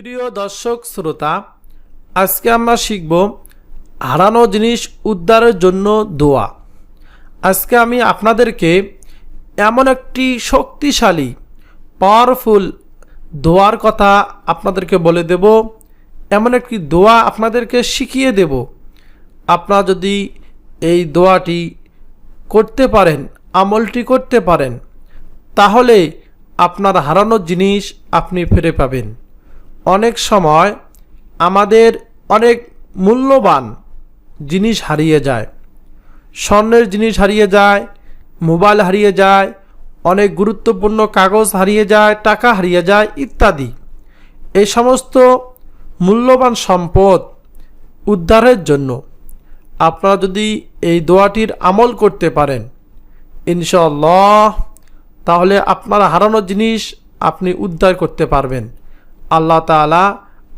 সুপ্রিয় দর্শক, শ্রোতা, আজকে আমরা শিখব হারানো জিনিস উদ্ধারের জন্য দোয়া। আজকে আমি আপনাদেরকে এমন একটি শক্তিশালী পাওয়ারফুল দোয়ার কথা আপনাদেরকে বলে দেব। এমন একটি দোয়া আপনাদেরকে শিখিয়ে দেব। আপনারা যদি এই দোয়াটি করতে পারেন, আমলটি করতে পারেন, তাহলে আপনার হারানো জিনিস আপনি ফিরে পাবেন। অনেক সময় আমাদের অনেক মূল্যবান জিনিস হারিয়ে যায়। স্বর্ণের জিনিস হারিয়ে যায়, মোবাইল হারিয়ে যায়, অনেক গুরুত্বপূর্ণ কাগজ হারিয়ে যায়, টাকা হারিয়ে যায় ইত্যাদি। এই সমস্ত মূল্যবান সম্পদ উদ্ধারের জন্য আপনারা যদি এই দোয়াটির আমল করতে পারেন ইনশাল্লাহ তাহলে আপনার হারানো জিনিস আপনি উদ্ধার করতে পারবেন। আল্লাহ তাআলা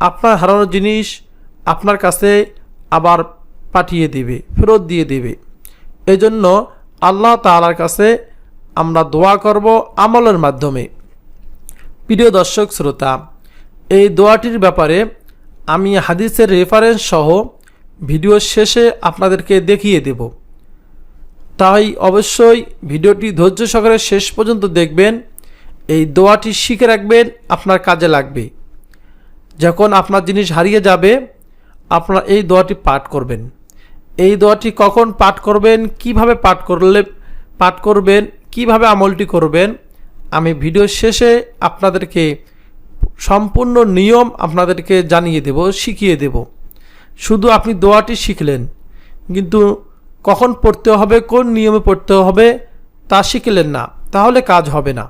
আপনার হারানোর জিনিস আপনার কাছে আবার পাঠিয়ে দিবে, ফেরত দিয়ে দিবে। এজন্য আল্লাহ তাআলার কাছে আমরা দোয়া করব আমলের মাধ্যমে। প্রিয় দর্শক, শ্রোতা, এই দোয়াটির ব্যাপারে আমি হাদিসের রেফারেন্স সহ ভিডিও শেষে আপনাদেরকে দেখিয়ে দেব। তাই অবশ্যই ভিডিওটি ধৈর্য সহকারে শেষ পর্যন্ত দেখবেন। এই দোয়াটি শিখে রাখবেন, আপনার কাজে লাগবে। যখন আপনার জিনিস হারিয়ে যাবে, আপনারা এই দোয়াটি পাঠ করবেন। এই দোয়াটি কখন পাঠ করবেন, কীভাবে পাঠ করলে, পাঠ করবেন, কীভাবে আমলটি করবেন, আমি ভিডিও শেষে আপনাদেরকে সম্পূর্ণ নিয়ম আপনাদেরকে জানিয়ে দেব, শিখিয়ে দেব। শুধু আপনি দোয়াটি শিখলেন, কিন্তু কখন পড়তে হবে, কোন নিয়মে পড়তে হবে, তা শিখলেন না, তাহলে কাজ হবে না।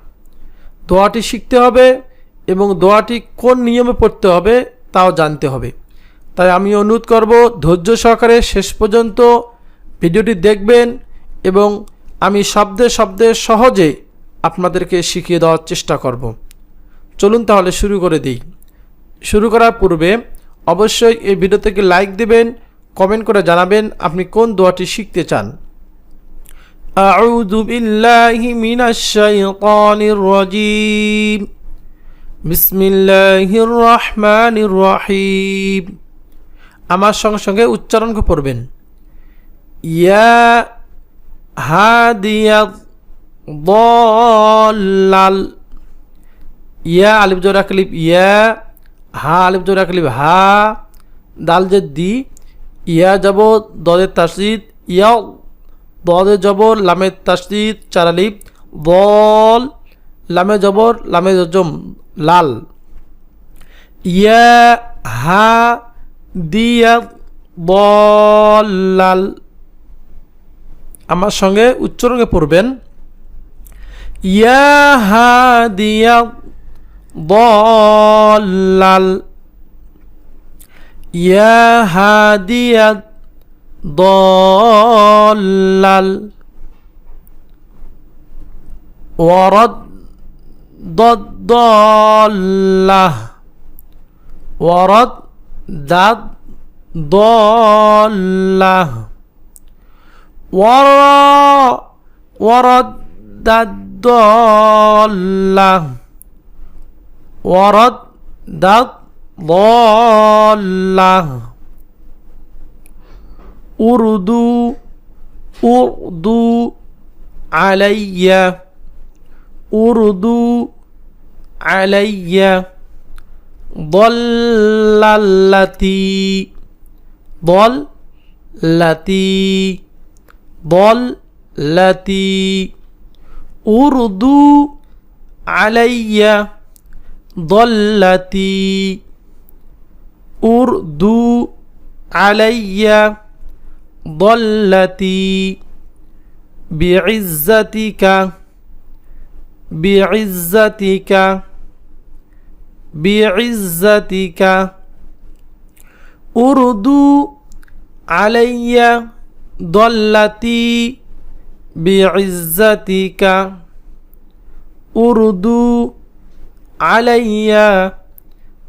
দোয়াটি শিখতে হবে এবং দোয়াটি কোন নিয়মে পড়তে হবে তাও জানতে হবে তাই আমি অনুরোধ করব ধৈর্য সহকারে শেষ পর্যন্ত ভিডিওটি দেখবেন এবং আমি শব্দে শব্দে সহজে আপনাদেরকে শিখিয়ে দেওয়ার চেষ্টা করব চলুন তাহলে শুরু করে দিই শুরু করার পূর্বে অবশ্যই এই ভিডিও থেকে লাইক দেবেন কমেন্ট করে জানাবেন আপনি কোন দোয়াটি শিখতে চান أعوذ بالله من الشيطان الرجيم বিসমিল্লাহির রহমানির রহিম আমার সঙ্গে সঙ্গে উচ্চারণ করবেন ইয়া হাদিয়াত দলাল ইয়া আলিফ জোরা ইয়া, হা আলিফ জোরা হা, দাল যে দি, ইয়া যাব দদের তাসিদ ইয়া দদে জবর লামের তাসিদ, চার বল লামে জবর লামে জম লাল ইয়া হা দিয়া বল লাল আমার সঙ্গে উচ্চারণে পড়বেন ইয়া হা দিয়া বল লাল ইয়া হা দিয়া ضلل ورد ضالة ورد داد ضالة ورا ورد داد ضالة ورد داد ضالة أردو أردو عليّ أردو علي ضل التي ضل التي ضل التي اردوا علي ضلتي أردو علي ضلتي بعزتك بعزتك بعزتك. اردو علي ضلتي بعزتك. اردو علي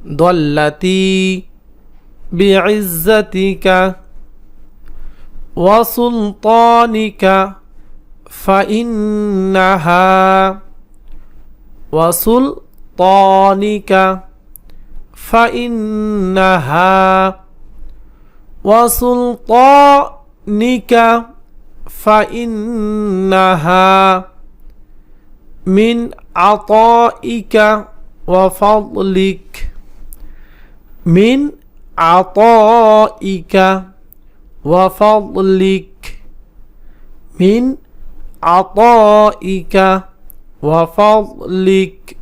ضلتي بعزتك. وسلطانك فإنها وسلطانك فإنها وسلطانك فإنها من عطائك وفضلك من عطائك وفضلك من عطائك ওয়াফালিক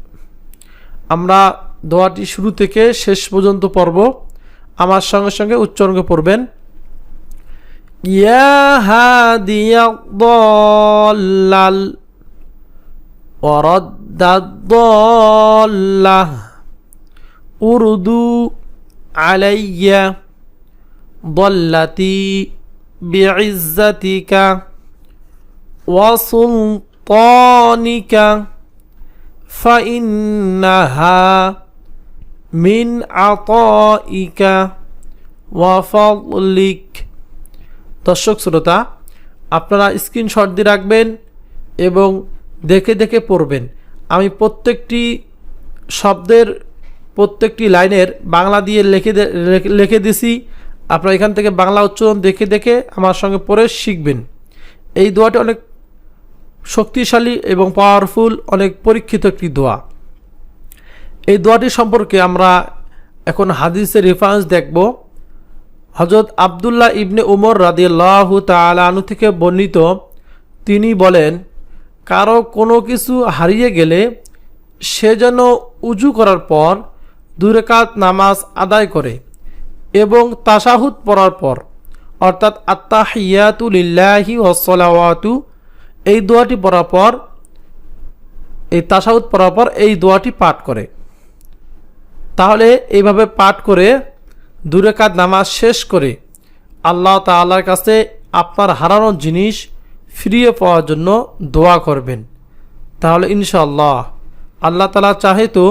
আমরা দোয়াটি শুরু থেকে শেষ পর্যন্ত পড়ব। আমার সঙ্গে সঙ্গে উচ্চারণ পড়বেন ইয়া হাদিয়া দলাল অরদ্দাদ্দল্লাহ উরুদু আলাইয়া দল্লাতি বিজ্জাতিকা ওয়াসুল وسلطانك فإنها من عطائك وفضلك দর্শক শ্রোতা আপনারা স্ক্রিনশট দিয়ে রাখবেন এবং দেখে দেখে পড়বেন আমি প্রত্যেকটি শব্দের প্রত্যেকটি লাইনের বাংলা দিয়ে লিখে দে- রেখে- লিখে দিছি আপনারা এখান থেকে বাংলা উচ্চারণ দেখে দেখে আমার সঙ্গে পড়ে শিখবেন এই দোয়াটি অনেক শক্তিশালী এবং পাওয়ারফুল অনেক পরীক্ষিত একটি দোয়া। এই দোয়াটি সম্পর্কে আমরা এখন হাদিসের রেফারেন্স দেখব। হজরত আবদুল্লাহ ইবনে উমর রাদিয়াল্লাহ তালানু থেকে বর্ণিত, তিনি বলেন, কারও কোনো কিছু হারিয়ে গেলে সে যেন উজু করার পর দুরেকাত নামাজ আদায় করে এবং তাসাহুদ পড়ার পর, অর্থাৎ আত্মাহিয়াতু লিল্লাহি ওসলাওয়াতু এই দোয়াটি পড়ার পর, এই তাসাহুদ পড়ার পর এই দোয়াটি পাঠ করে। তাহলে এইভাবে পাঠ করে দুরেকাত নামাজ শেষ করে আল্লাহ তাআলার কাছে আপনার হারানো জিনিস ফিরিয়ে পাওয়ার জন্য দোয়া করবেন। তাহলে ইনশাল্লাহ আল্লাহ তালা চাহে তো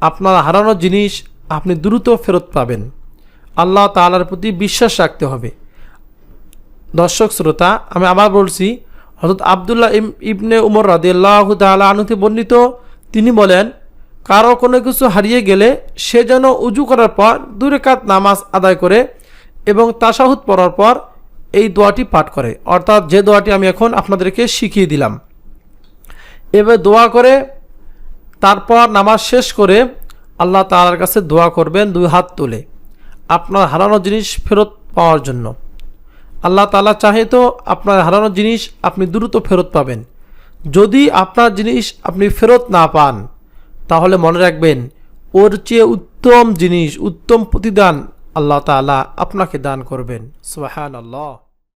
আপনার হারানো জিনিস আপনি দ্রুত ফেরত পাবেন। আল্লাহ তাআলার প্রতি বিশ্বাস রাখতে হবে। দর্শক, শ্রোতা, আমি আবার বলছি হজরত আবদুল্লাহ ইবনে উমর রাদিয়াল্লাহু তাআলা আনুতে বর্ণিত, তিনি বলেন, কারও কোনো কিছু হারিয়ে গেলে সে যেন উজু করার পর দুরেকাত নামাজ আদায় করে এবং তাসাহুদ পড়ার পর এই দোয়াটি পাঠ করে। অর্থাৎ যে দোয়াটি আমি এখন আপনাদেরকে শিখিয়ে দিলাম। এবার দোয়া করে, তারপর নামাজ শেষ করে আল্লাহ তাআলার কাছে দোয়া করবেন দুই হাত তুলে, আপনার হারানো জিনিস ফেরত পাওয়ার জন্য। আল্লাহ তালা চাহে তো আপনার হারানো জিনিস আপনি দ্রুত ফেরত পাবেন। যদি আপনার জিনিস আপনি ফেরত না পান, তাহলে মনে রাখবেন, ওর চেয়ে উত্তম জিনিস, উত্তম প্রতিদান আল্লাহ তালা আপনাকে দান করবেন। সোহান আল্লাহ